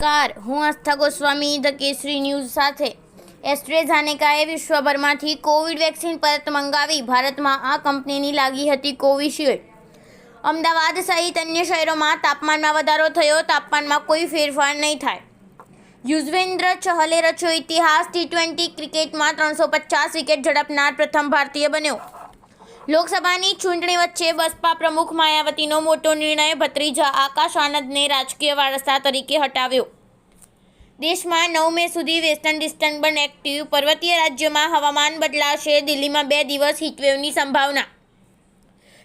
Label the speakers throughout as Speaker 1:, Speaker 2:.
Speaker 1: નમસ્કાર. હું Astha Goswami, the Kesari news સાથે. એસ્ટ્રેઝાનેકાએ વિશ્વભરમાંથી કોવિડ વેક્સિન પરત મંગાવી. ભારતમાં આ કંપનીની લાગી હતી કોવિશિલ્ડ. અમદાવાદ સહિત અન્ય શહેરોમાં તાપમાનમાં વધારો થયો. તાપમાનમાં કોઈ ફેરફાર નહીં થાય. યુઝવેન્દ્ર ચહલે રચ્યો ઇતિહાસ ટી ટ્વેન્ટી ક્રિકેટમાં ત્રણસો પચાસ વિકેટ ઝડપનાર પ્રથમ ભારતીય બન્યો. લોકસભાની ચૂંટણી વચ્ચે બસપા પ્રમુખ માયાવતીનો મોટો નિર્ણય ભત્રીજા આકાશ આનંદને રાજકીય વારસા તરીકે હટાવ્યો. દેશમાં નવ મે સુધી વેસ્ટર્ન ડિસ્ટર્બન એક્ટિવ, પર્વતીય રાજ્યોમાં હવામાન બદલાશે, દિલ્હીમાં બે દિવસ હીટવેવની સંભાવના.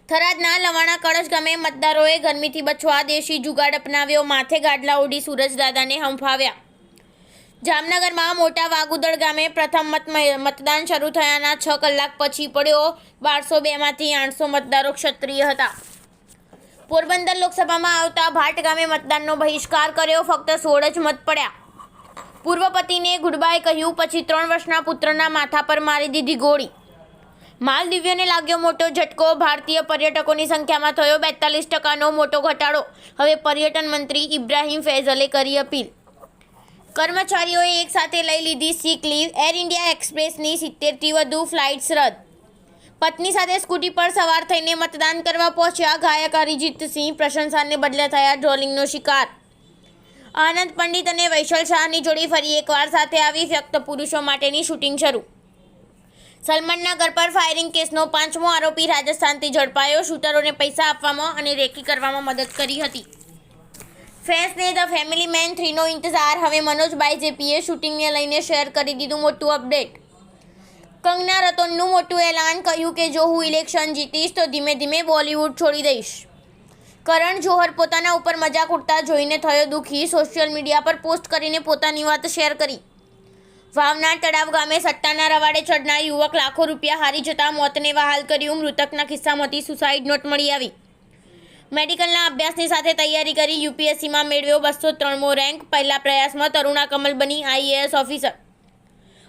Speaker 1: થરાદના લવાણા કળશ ગામે મતદારોએ ગરમીથી બચવા દેશી જુગાડ અપનાવ્યો, માથે ગાડલા ઓડી સૂરજદાદાને હંફાવ્યા. જામનગરમાં મોટા વાગુદળ ગામે પ્રથમ મત મતદાન શરૂ થયાના છ કલાક પછી પડ્યો. બારસો બેમાંથી આઠસો મતદારો ક્ષત્રિય હતા. પોરબંદર લોકસભામાં આવતા ભાટ ગામે મતદાનનો બહિષ્કાર કર્યો. ફક્ત સોળ જ મત પડ્યા. પૂર્વ પતિને ગુડબાય કહ્યું, પછી ત્રણ વર્ષના પુત્રના માથા પર મારી દીધી ગોળી. માલદીવ્યોને લાગ્યો મોટો ઝટકો. ભારતીય પર્યટકોની સંખ્યામાં થયો બેતાલીસ ટકાનો મોટો ઘટાડો. હવે પર્યટન મંત્રી ઇબ્રાહીમ ફૈઝલે કરી અપીલ. કર્મચારીઓએ એકસાથે લઈ લીધી સીક લીવ એર ઇન્ડિયા એક્સપ્રેસની સિત્તેરથી વધુ ફ્લાઇટ્સ રદ. પત્ની સાથે સ્કૂટી પર સવાર થઈને મતદાન કરવા પહોંચ્યા ગાયક અરિજીતસિંહ પ્રશંસાને બદલે થયા ટ્રોલિંગનો શિકાર. આનંદ પંડિત અને વૈશલ શાહની જોડી ફરી એકવાર સાથે આવી. વ્યક્ત પુરુષો માટેની શૂટિંગ શરૂ. સલમાનના ઘર પર ફાયરિંગ કેસનો પાંચમો આરોપી રાજસ્થાનથી ઝડપાયો. શૂટરોને પૈસા આપવામાં અને રેકી કરવામાં મદદ કરી હતી. ફેન્સને ધ ફેમિલી મેન થ્રીનો ઇંતજાર. હવે મનોજભાઈ જેપીએ શૂટિંગને લઈને શેર કરી દીધું મોટું અપડેટ. કંગના રતનનું મોટું એલાન કહ્યું કે જો હું ઇલેક્શન જીતીશ તો ધીમે ધીમે બોલિવૂડ છોડી દઈશ. કરણ જોહર પોતાના ઉપર મજાક ઉડતા જોઈને થયો દુઃખી. સોશિયલ મીડિયા પર પોસ્ટ કરીને પોતાની વાત શેર કરી. વાવના તળાવ ગામે સટ્ટાના રવાડે ચડનાર યુવક લાખો રૂપિયા હારી જતા મોતને વહાલ કર્યું. મૃતકના કિસ્સામાંથી સુસાઇડ નોટ મળી આવી. મેડિકલના અભ્યાસની સાથે તૈયારી કરી યુપીએસસીમાં મેળવ્યો બસો ત્રણમો રેન્ક. પહેલા પ્રયાસમાં તરુણા કમલ બની આઈએએસ ઓફિસર.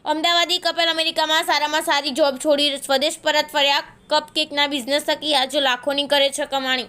Speaker 1: અમદાવાદી કપલ અમેરિકામાં સારામાં સારી જોબ છોડી સ્વદેશ પરત ફર્યા. કપ કેકના બિઝનેસ થકી આજે લાખોની કરે છે કમાણી